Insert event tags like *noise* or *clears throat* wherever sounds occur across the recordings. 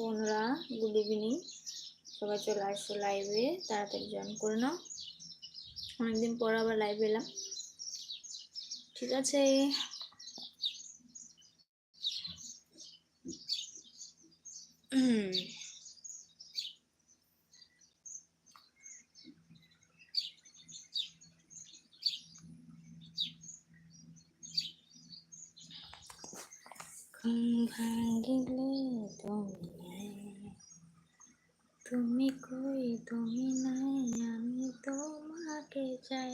বন্ধুরা good evening সবাই চলে আসছো লাইভে তাড়াতাড়ি জয়েন করে নাও। অনেকদিন পর আবার লাইভে এলাম। ঠিক আছে। *clears throat* ঘুম ভাঙিলে চাই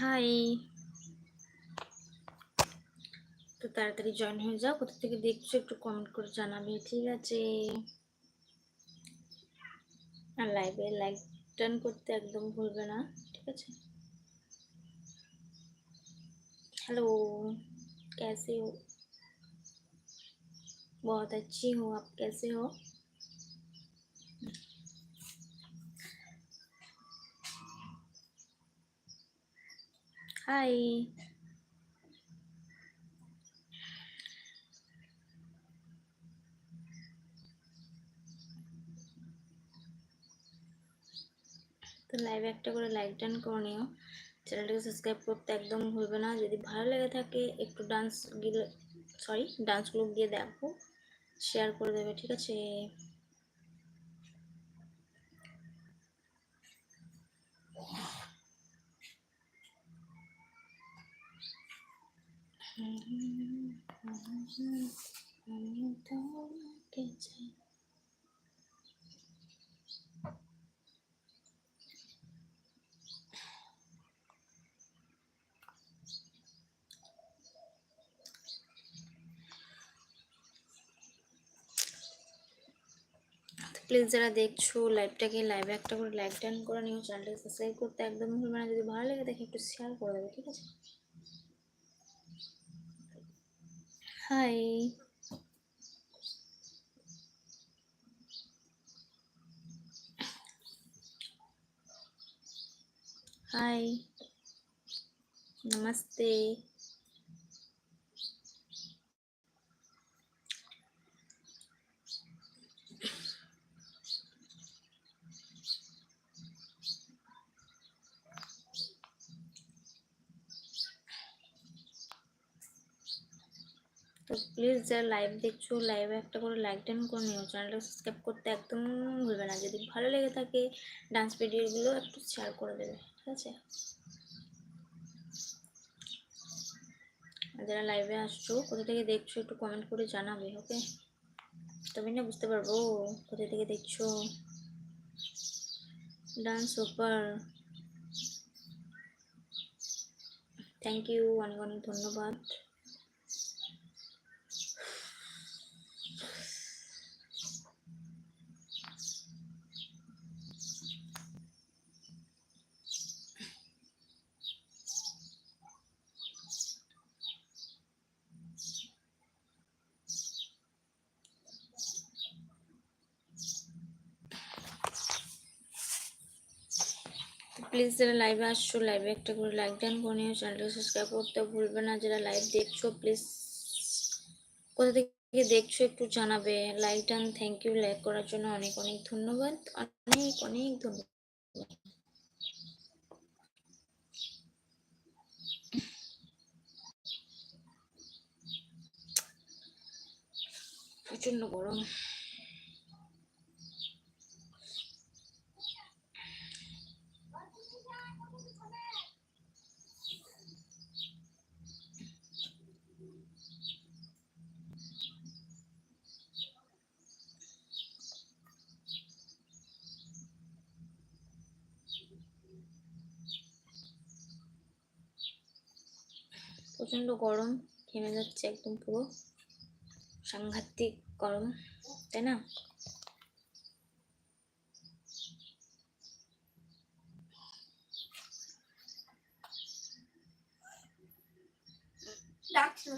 হাই তো তাড়াতাড়ি জয়েন হয়ে যাও, কোথা থেকে দেখছ একটু কমেন্ট করে জানাবে, ঠিক আছে? আর লাইভে লাইক টার্ন করতে একদম ভুলবে না, ঠিক আছে? हेलो कैसे हो बहुत अच्छी हो आप कैसे हो हाय তো লাইভে একটা করে লাইক ডান করে নিও চ্যানেলটাকে সাবস্ক্রাইব করতে একদম ভুলবে না যদি ভালো লেগে থাকে একটু ডান্স গিয়ে সরি ডান্সগুলো গিয়ে দেখো শেয়ার করে দেবে ঠিক আছে আমি তোমাকে চাই প্লিজ যারা দেখছো লাইভটাকে লাইভে একটা করে লাইক ডান করে নিও চ্যানেলটাকে সাবস্ক্রাইব করতে একদম ভুলবে না যদি ভালো লেগে দেখে একটু শেয়ার করে দেবে ঠিক আছে হাই हाय नमस्ते তো প্লিজ যারা লাইভ দেখছ লাইভে একটা করে লাইক টাইম করে নিও। চ্যানেলটা সাবস্ক্রাইব করতে একদম ভুলবে না। যদি ভালো লেগে থাকে ডান্স ভিডিওগুলো একটু শেয়ার করে দেবে, ঠিক আছে? যারা লাইভে আসছো, কোথা থেকে দেখছ, একটু কমেন্ট করে জানাবে ওকে তবে না, বুঝতে পারব। কোথা থেকে দেখছ? ডান্স সুপার থ্যাংক ইউ অনেক অনেক ধন্যবাদ। প্লিজ যারা লাইভে আসছো লাইভে একটা করে লাইক ডান করে নিও চ্যানেলটা সাবস্ক্রাইব করতে ভুলবে না। যারা লাইভ দেখছ প্লিজ কোথা থেকে দেখছ একটু জানাবে। Like done thank you like করার জন্য অনেক অনেক ধন্যবাদ। অনেক অনেক ধন্যবাদ। প্রচণ্ড গরম। প্রচণ্ড গরম ঘেমে যাচ্ছে একদম পুরো। সাংঘাতিক গরম তাই না? ডাকছো।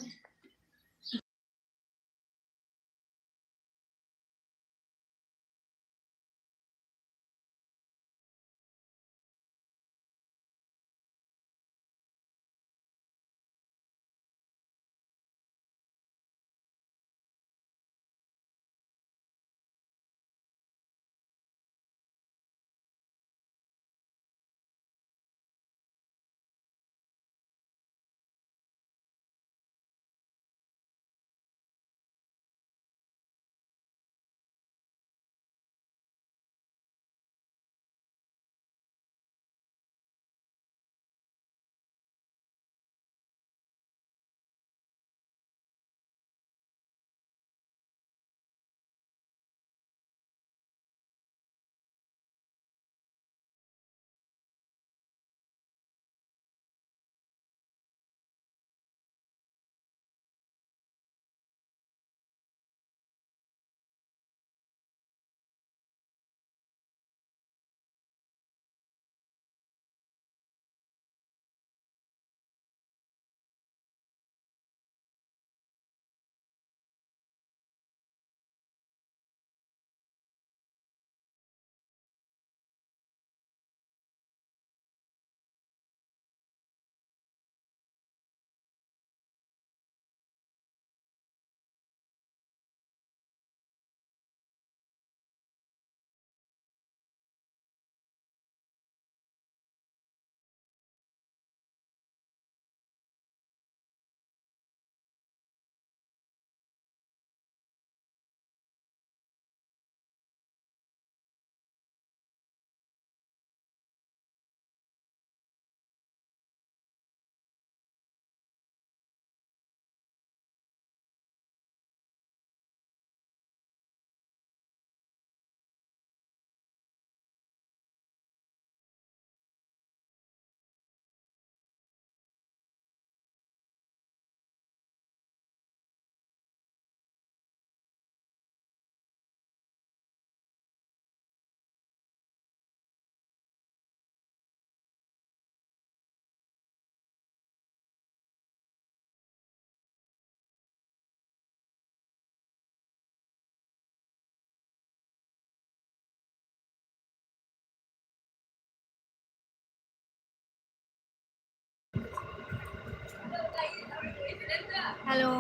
হ্যালো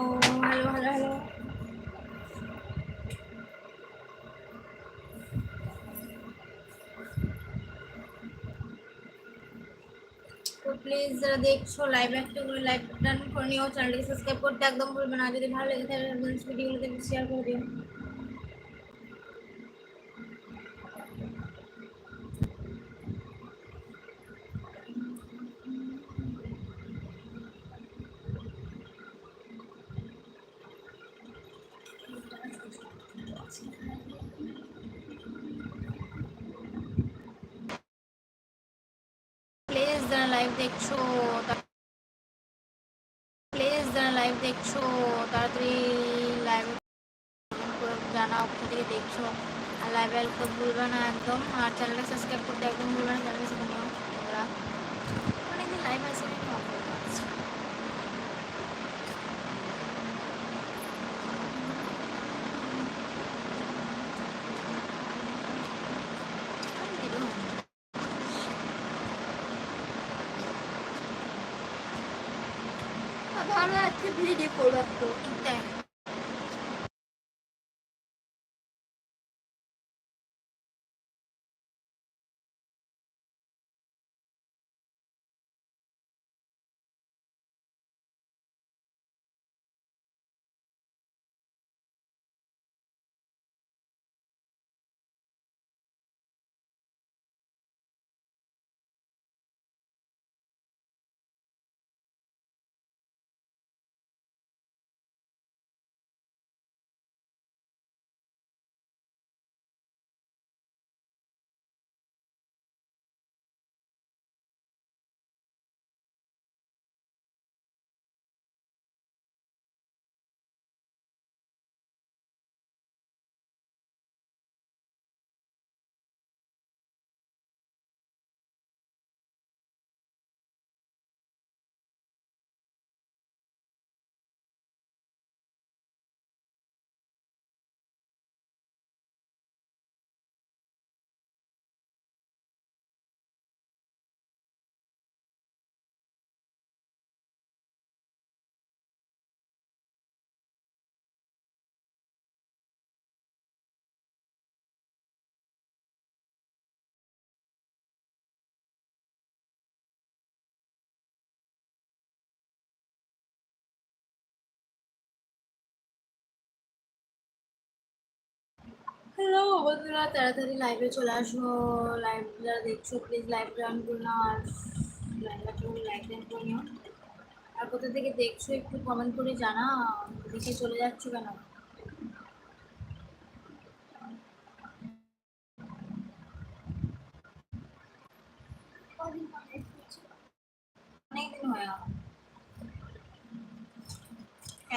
হ্যালো হ্যালো হ্যালো তো প্লিজ যারা দেখছ লাইভ একটা লাইভ ডান করে নিও চ্যানেলটি সাবস্ক্রাইব করতে একদম ভুলবে না। যদি ভালো লেগে থাকে ভিডিওগুলোকে শেয়ার করে দিও প্লিজ যারা লাইভ দেখছ প্লিজ যারা লাইভ দেখছ তাড়াতাড়ি লাইভ জানাও কোথা থেকে দেখছ আর লাইভে আসতে ভুলবে না একদম আর চ্যানেলটা সাবস্ক্রাইব করতে একদম ভুলবে না চ্যানেলটা সেখানে নিও তোমরা অনেকদিন লাইভ আসে ভালো আছে ভিডিও হ্যালো বন্ধুরা তাড়াতাড়ি লাইভে চলে আসো লাইভ যারা দেখছ প্লিজ লাইভ জয়েন করে আর লাইভটা কেউ লাইক জয়েন করে। আর কোথা থেকে দেখছ, একটু কমেন্ট করে জানা দেখে চলে যাচ্ছ কেন? অনেকদিন হয়ে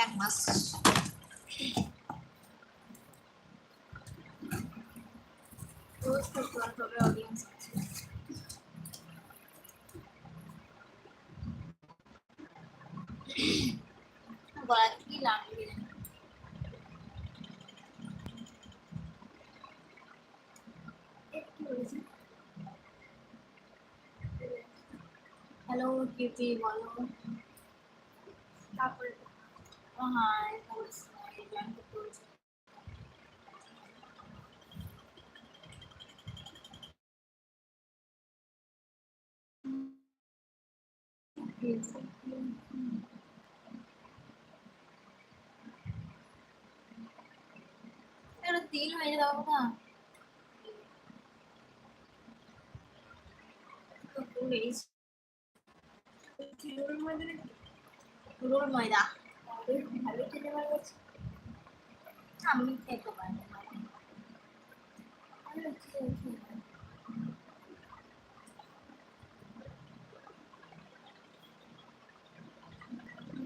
এক মাস রোজ করতে হবে অডিয়েন্স আছে গলা কি লাগবে হ্যালো কিউটি বলো তারপরে হ্যাঁ জয়েন করতে বলছি এটা তিন হয়ে যাব না রোল ময়দা আমি খেতে পারি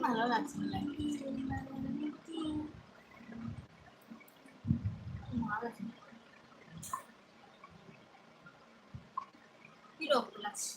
ভালো লাগছে না। বিরক্ত লাগছে?